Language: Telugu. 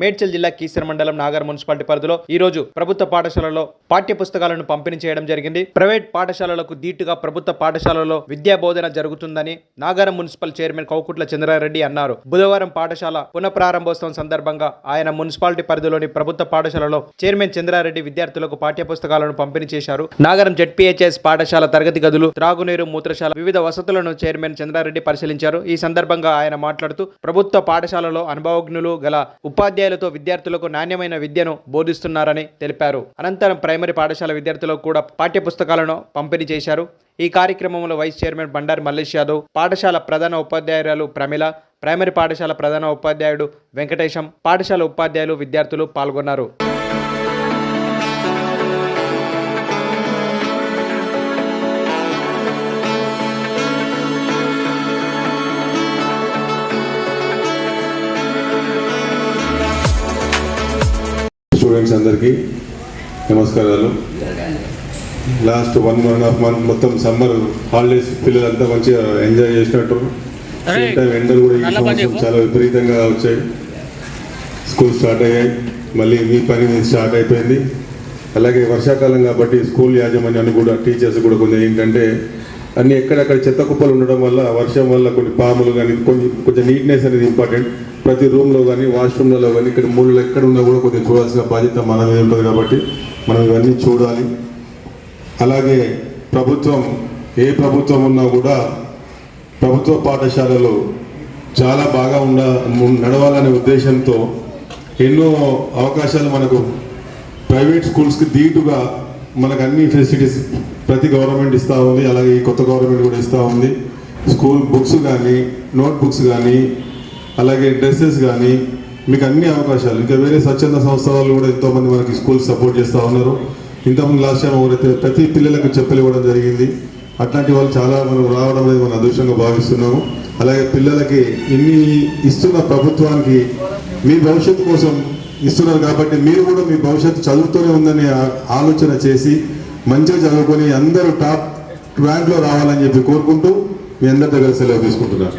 మేడ్చల్ జిల్లా కీసర మండలం నాగర్ మున్సిపాలిటీ పరిధిలో ఈ రోజు ప్రభుత్వ పాఠశాలలో పాఠ్య పుస్తకాలను పంపిణీ చేయడం జరిగింది. ప్రైవేట్ పాఠశాలలకు దీటుగా ప్రభుత్వ పాఠశాలలో విద్యా బోధన జరుగుతుందని నాగారం మున్సిపల్ చైర్మన్ కౌకుట్ల చంద్రారెడ్డి అన్నారు. బుధవారం పాఠశాల పునఃప్రారంభోత్సవం సందర్భంగా ఆయన మున్సిపాలిటీ పరిధిలోని ప్రభుత్వ పాఠశాలలో చైర్మన్ చంద్రారెడ్డి విద్యార్థులకు పాఠ్య పుస్తకాలను పంపిణీ చేశారు. నాగరం జెడ్పీహెచ్ఎస్ పాఠశాల తరగతి గదులు త్రాగునీరు మూత్రశాల వివిధ వసతులను చైర్మన్ చంద్రారెడ్డి పరిశీలించారు. ఈ సందర్భంగా ఆయన మాట్లాడుతూ ప్రభుత్వ పాఠశాలలో అనుభవజ్ఞులు గల ఉపాధ్యాయులతో విద్యార్థులకు నాణ్యమైన విద్యను బోధిస్తున్నారని తెలిపారు. అనంతరం ప్రైమరీ పాఠశాల విద్యార్థులకు కూడా పాఠ్య పుస్తకాలను పంపిణీ చేశారు. ఈ కార్యక్రమంలో వైస్ చైర్మన్ బండారి మల్లేష్ యాదవ్ పాఠశాల ప్రధాన ఉపాధ్యాయురాలు ప్రమిళ ప్రైమరీ పాఠశాల ప్రధాన ఉపాధ్యాయుడు వెంకటేశం పాఠశాల ఉపాధ్యాయులు విద్యార్థులు పాల్గొన్నారు. స్టూడెంట్స్ అందరికీ నమస్కారాలు. Last one one and half month మొత్తం సమ్మర్ హాలిడేస్ పిల్లలంతా మంచిగా ఎంజాయ్ చేసినట్టు. సేమ్ టైం ఎండలు కూడా ఈ సంవత్సరం చాలా విపరీతంగా వచ్చాయి. స్కూల్ స్టార్ట్ అయ్యాయి. మళ్ళీ మీ పని స్టార్ట్ అయిపోయింది. అలాగే వర్షాకాలం కాబట్టి స్కూల్ యాజమాన్యాన్ని కూడా టీచర్స్ కూడా కొంచెం ఏంటంటే అన్ని ఎక్కడెక్కడ చెత్త కుప్పలు ఉండడం వల్ల వర్షం వల్ల కొన్ని పాములు కానీ కొంచెం కొంచెం నీట్నెస్ అనేది ఇంపార్టెంట్ ప్రతి రూమ్లో కానీ వాష్రూమ్లలో కానీ ఇక్కడ మూలలో ఎక్కడ ఉన్నా కూడా కొంచెం చూడాల్సిన బాధ్యత మన మీద ఉంటుంది కాబట్టి మనం ఇవన్నీ చూడాలి. అలాగే ప్రభుత్వం ఏ ప్రభుత్వం ఉన్నా కూడా ప్రభుత్వ పాఠశాలలు చాలా బాగా ఉండ నడవాలనే ఉద్దేశంతో ఎన్నో అవకాశాలు మనకు ప్రైవేట్ స్కూల్స్కి ధీటుగా మనకు అన్ని ఫెసిలిటీస్ ప్రతి గవర్నమెంట్ ఇస్తూ ఉంది. అలాగే ఈ కొత్త గవర్నమెంట్ కూడా ఇస్తూ ఉంది. స్కూల్ బుక్స్ కానీ నోట్బుక్స్ కానీ అలాగే డ్రెస్సెస్ కానీ మీకు అన్ని అవకాశాలు. ఇంకా వేరే స్వచ్ఛంద సంస్థ వాళ్ళు కూడా ఎంతోమంది మనకి స్కూల్ సపోర్ట్ చేస్తూ ఉన్నారు. ఇంతకుముందు లాస్ట్ టైం ఎవరైతే ప్రతి పిల్లలకు చెప్పులు ఇవ్వడం జరిగింది అట్లాంటి వాళ్ళు చాలా మనం రావడం అనేది మనం అదృష్టంగా భావిస్తున్నాము. అలాగే పిల్లలకి ఇన్ని ఇస్తున్న ప్రభుత్వానికి మీ భవిష్యత్తు కోసం ఇస్తున్నారు కాబట్టి మీరు కూడా మీ భవిష్యత్తు చదువుతూనే ఉందని ఆలోచన చేసి మంచిగా చదువుకొని అందరూ టాప్ ర్యాంక్లో రావాలని చెప్పి కోరుకుంటూ మీ అందరి దగ్గర సెలవు తీసుకుంటున్నారు